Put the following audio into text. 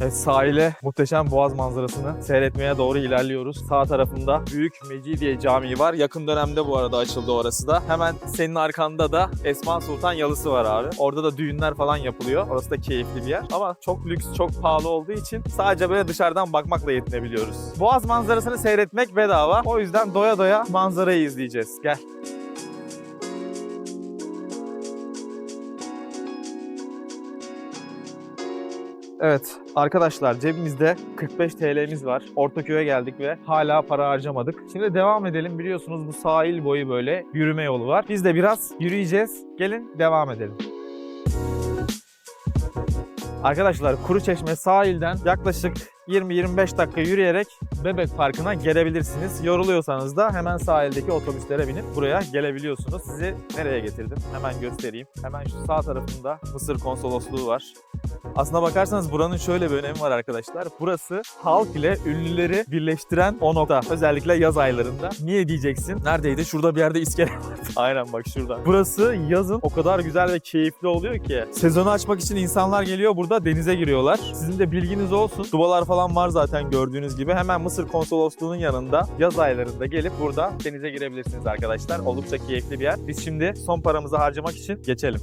Evet, sahile muhteşem boğaz manzarasını seyretmeye doğru ilerliyoruz. Sağ tarafında Büyük Mecidiye Camii var. Yakın dönemde bu arada açıldı orası da. Hemen senin arkanda da Esma Sultan Yalısı var abi. Orada da düğünler falan yapılıyor. Orası da keyifli bir yer. Ama çok lüks, çok pahalı olduğu için sadece böyle dışarıdan bakmakla yetinebiliyoruz. Boğaz manzarasını seyretmek bedava. O yüzden doya doya manzarayı izleyeceğiz. Gel. Evet arkadaşlar cebimizde 45 TL'miz var. Ortaköy'e geldik ve hala para harcamadık. Şimdi devam edelim. Biliyorsunuz bu sahil boyu böyle yürüme yolu var. Biz de biraz yürüyeceğiz. Gelin devam edelim. Arkadaşlar Kuruçeşme sahilden yaklaşık 20-25 dakika yürüyerek Bebek Parkı'na gelebilirsiniz. Yoruluyorsanız da hemen sahildeki otobüslere binip buraya gelebiliyorsunuz. Sizi nereye getirdim? Hemen göstereyim. Hemen şu sağ tarafında Mısır konsolosluğu var. Aslına bakarsanız buranın şöyle bir önemi var arkadaşlar. Burası halk ile ünlüleri birleştiren o nokta. Özellikle yaz aylarında. Niye diyeceksin? Neredeydi? Şurada bir yerde iskele vardı. Aynen bak şurada. Burası yazın o kadar güzel ve keyifli oluyor ki. Sezonu açmak için insanlar geliyor burada denize giriyorlar. Sizin de bilginiz olsun. Dubalar falan var zaten gördüğünüz gibi. Hemen Mısır konsolosluğunun yanında yaz aylarında gelip burada denize girebilirsiniz arkadaşlar. Oldukça keyifli bir yer. Biz şimdi son paramızı harcamak için geçelim.